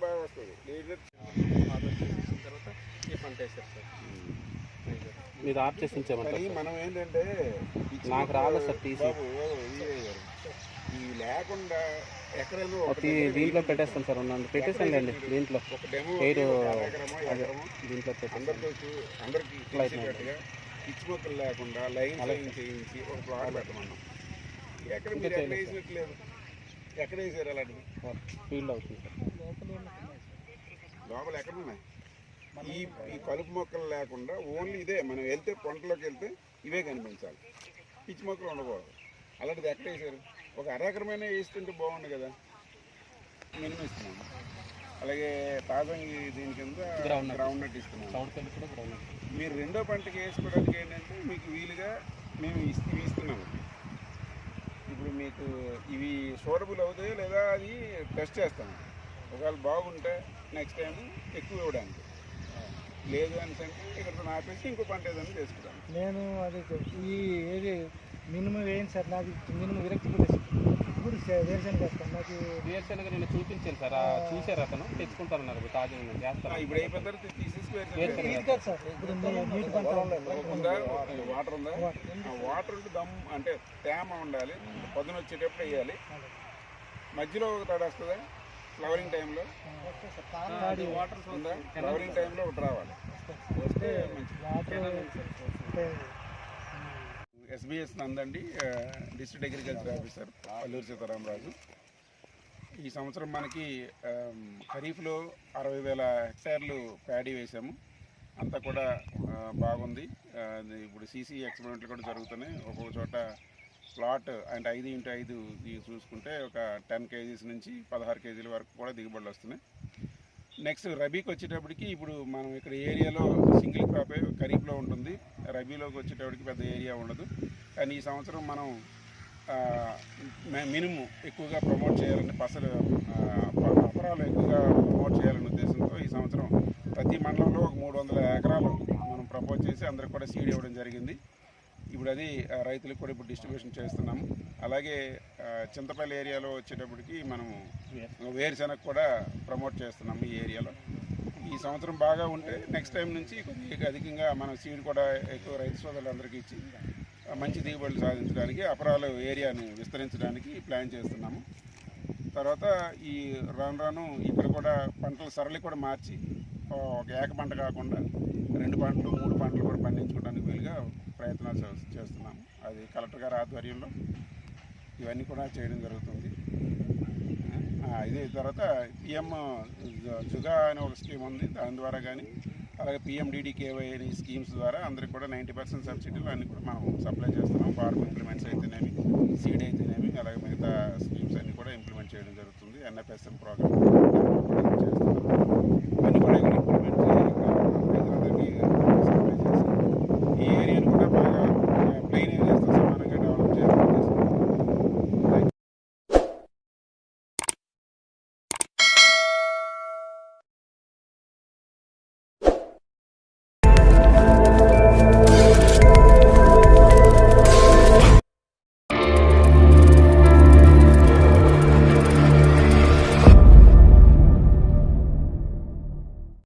బాగా వస్తుంది తర్వాత ఈ పంట వేస్తారు సార్ మీరు ఆఫ్ చేసి సార్. మనం ఏంటంటే నాకు రాలేదు సార్ టీసీ. ఈ లేకుండా దీంట్లో వేసి పెట్టేస్తాను సార్ ఉన్నాను పెట్టేసానులేండి దీంట్లో. ఒక డెమో పేరు దీంట్లో పిచ్చి మొక్కలు లేకుండా లైన్ లైన్ చేయించి ఒక ప్లాట్ పెట్టమన్నాం. ఎక్కడ మీరు ఎక్కడ వేసినట్లేదు? ఎక్కడ వేసారు అలాంటివి ఫీల్డ్ అవుతుంది సార్. లోపల ఎక్కడ ఉన్నాయి ఈ ఈ కలుపు మొక్కలు లేకుండా ఓన్లీ ఇదే మనం వెళ్తే పంటలోకి వెళ్తే ఇవే కనిపించాలి. పిచ్చి మొక్కలు ఉండకూడదు. అలాంటిది ఎక్కడ వేసారు ఒక అరెకరమైన వేస్తుంటే బాగుండు కదా. మినిమం ఇస్తున్నాము అలాగే తాజా దీని కింద. గ్రౌండ్ నట్ ఇస్తున్నాము గ్రౌండ్ మీరు రెండో పంటకి వేసుకోవడానికి ఏంటంటే మీకు వీలుగా మేము ఇస్తున్నాము. ఇప్పుడు మీకు ఇవి సూటబుల్ అవుతాయి లేదా అది టెస్ట్ చేస్తాము. ఒకవేళ బాగుంటే నెక్స్ట్ టైం ఎక్కువ ఇవ్వడానికి. లేదు అని అంటే ఇక్కడ ఆపేసి ఇంకో పంట ఏదైనా చేసుకుంటాం నేను అది ఈ ఏది మినిమం వేయండి సార్ నాకు మినిమం విరక్తి పుట్టేసి ఇప్పుడు వేరుశనగ వేస్తాను నాకు వేరుశనగ నేను చూపించాను సార్ ఆ చూసారు అతను తెచ్చుకుంటానన్నారు తాజా చేస్తాను. ఇప్పుడు తీసేసి వేరుశనగ. సార్ నీటి పంట ఉందా? వాటర్ ఉందా? ఆ వాటర్ ఉంటే దమ్ అంటే తేమ ఉండాలి పొద్దున వచ్చేటప్పుడు వేయాలి. మధ్యలో ఒక తడ వస్తుందా? ఫ్లవరింగ్ టైంలో వాటర్ ఫ్లవరింగ్ టైంలో ఒకటి రావాలి. వస్తే మంచిది. SBS నందండి district agriculture officer Alluri Sitaramaraju ఈ సంవత్సరం మనకి ఖరీఫ్లో అరవై వేల హెక్టార్లు ప్యాడీ వేసాము అంతా కూడా బాగుంది. ఇప్పుడు సీసీ ఎక్స్పెరిమెంట్లు కూడా జరుగుతున్నాయి. ఒక్కొక్క చోట ప్లాట్ అంటే ఐదు ఇంటూ ఐదు ఇది చూసుకుంటే ఒక టెన్ కేజీస్ నుంచి పదహారు కేజీల వరకు కూడా దిగుబడులు వస్తున్నాయి. నెక్స్ట్ రబీకి వచ్చేటప్పటికి ఇప్పుడు మనం ఇక్కడ ఏరియాలో సింగిల్ క్రాపే ఖరీఫ్లో ఉంటుంది. రబీలోకి వచ్చేటప్పటికి పెద్ద ఏరియా ఉండదు. కానీ ఈ సంవత్సరం మనం మినిమం ఎక్కువగా ప్రమోట్ చేయాలని పసలు అపరాలు ఎక్కువగా ప్రమోట్ చేయాలనే ఉద్దేశంతో ఈ సంవత్సరం ప్రతి మండలంలో ఒక మూడు వందల ఎకరాలు మనం ప్రపోజ్ చేసి అందరికి కూడా సీడ్ ఇవ్వడం జరిగింది. ఇప్పుడు అది రైతులకు కూడా ఇప్పుడు డిస్ట్రిబ్యూషన్ చేస్తున్నాము. అలాగే చింతపల్లి ఏరియాలో వచ్చేటప్పటికి మనము వేరుశెనగ. కూడా ప్రమోట్ చేస్తున్నాము ఈ ఏరియాలో. ఈ సంవత్సరం బాగా ఉంటే నెక్స్ట్ టైం నుంచి కొద్దిగా అధికంగా మన సీడ్ కూడా ఎక్కువ రైతు సోదరులందరికీ ఇచ్చి మంచి దిగుబడులు సాధించడానికి అపరాలు ఏరియాని విస్తరించడానికి ప్లాన్ చేస్తున్నాము. తర్వాత ఈ రాను రాను ఇక్కడ కూడా పంటల సరళి కూడా మార్చి ఒక ఏక పంట కాకుండా రెండు పంటలు మూడు పంటలు కూడా పండించుకోవడానికి వీలుగా ప్రయత్నాలు చేస్తున్నాము అది కలెక్టర్ గారి ఆధ్వర్యంలో ఇవన్నీ కూడా చేయడం జరుగుతుంది. ఇది తర్వాత పిఎం జుగా అనే ఒక స్కీమ్ ఉంది. దాని ద్వారా కానీ అలాగే పిఎండిడికేవై స్కీమ్స్ ద్వారా అందరికి కూడా నైంటీ పర్సెంట్ సబ్సిడీలు అన్ని కూడా మనం సప్లై చేస్తున్నాం. ఫార్మ్ ఇంప్లిమెంట్స్ అయితేనేమి సీడ్ అయితేనేమి అలాగే మిగతా స్కీమ్స్ అన్నీ కూడా ఇంప్లిమెంట్ చేయడం జరుగుతుంది. ఎన్ఎఫ్ఎస్ఎం ప్రోగ్రామ్ చేస్తున్నాం. అన్ని కూడా